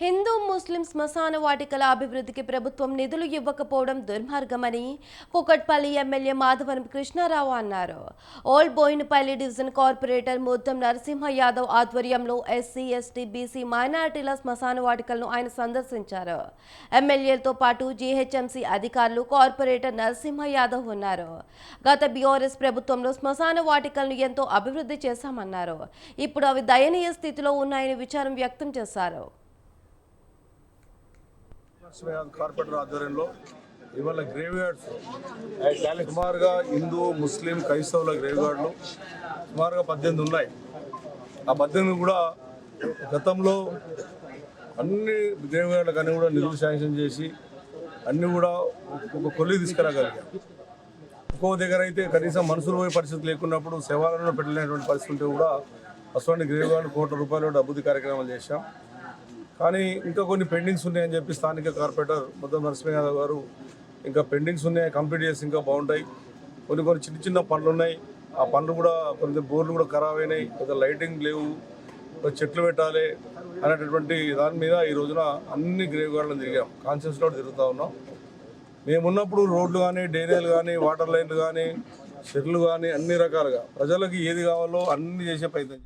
హిందూ ముస్లిం శ్మశాన వాటికల అభివృద్ధికి ప్రభుత్వం నిధులు ఇవ్వకపోవడం దుర్మార్గమని కుకట్పల్లి ఎమ్మెల్యే మాధవరం కృష్ణారావు అన్నారు. Old Boinapally division corporator Muddam Narasimha Yadav ఆధ్వర్యంలో ఎస్సీ ఎస్టీ బీసీ మైనారిటీల శ్మశాన వాటికలను ఆయన సందర్శించారు. ఎమ్మెల్యేలతో పాటు జీహెచ్ఎంసీ అధికారులు కార్పొరేటర్ నరసింహ యాదవ్ ఉన్నారు. గత బీఆర్ఎస్ ప్రభుత్వంలో శ్మశాన వాటికలను ఎంతో అభివృద్ధి చేశామన్నారు. ఇప్పుడు అవి దయనీయ స్థితిలో ఉన్నాయని విచారం వ్యక్తం చేశారు. లక్ష్మీనాథ్ కార్పొరేటర్ ఆధ్వర్యంలో ఇవాళ గ్రేవ్ యార్డ్స్ సుమారుగా హిందూ ముస్లిం క్రైస్తవుల గ్రేవ్ యార్డ్లు సుమారుగా పద్దెనిమిది ఉన్నాయి. ఆ పద్దెనిమిది కూడా గతంలో అన్ని గ్రేవ్ యార్డ్లకు అన్ని కూడా నిధులు శాంక్షన్ చేసి అన్ని కూడా ఒక కొల్లి తీసుకురాగలిగాం. ఒక్కో దగ్గర అయితే కనీసం మనుషులు పోయే పరిస్థితి లేకున్నప్పుడు శవాలను పెట్టలేనటువంటి పరిస్థితి ఉంటే కూడా అటువంటి గ్రేవ్ యార్డ్ కోట్ల రూపాయలు అభివృద్ధి కార్యక్రమాలు చేశాం. కానీ ఇంకా కొన్ని పెండింగ్స్ ఉన్నాయని చెప్పి స్థానిక కార్పొరేటర్ ముద్ద నరసింహ యాదవ్ గారు ఇంకా పెండింగ్స్ ఉన్నాయి కంప్లీట్ చేసి ఇంకా బాగుంటాయి. కొన్ని కొన్ని చిన్న చిన్న పనులు ఉన్నాయి. ఆ పనులు కూడా కొన్ని బోర్లు కూడా ఖరాబ్ అయినాయి. కొంత లైటింగ్ లేవు. చెట్లు పెట్టాలి అనేటటువంటి దాని మీద ఈ రోజున అన్ని గ్రేవ్ గార్డులను తిరిగాం కాన్షియస్లో తిరుగుతూ ఉన్నాం. మేమున్నప్పుడు రోడ్లు కానీ డ్రైనేజీలు కానీ వాటర్ లైన్లు కానీ చెట్లు కానీ అన్ని రకాలుగా ప్రజలకు ఏది కావాలో అన్ని చేసే ప్రయత్నం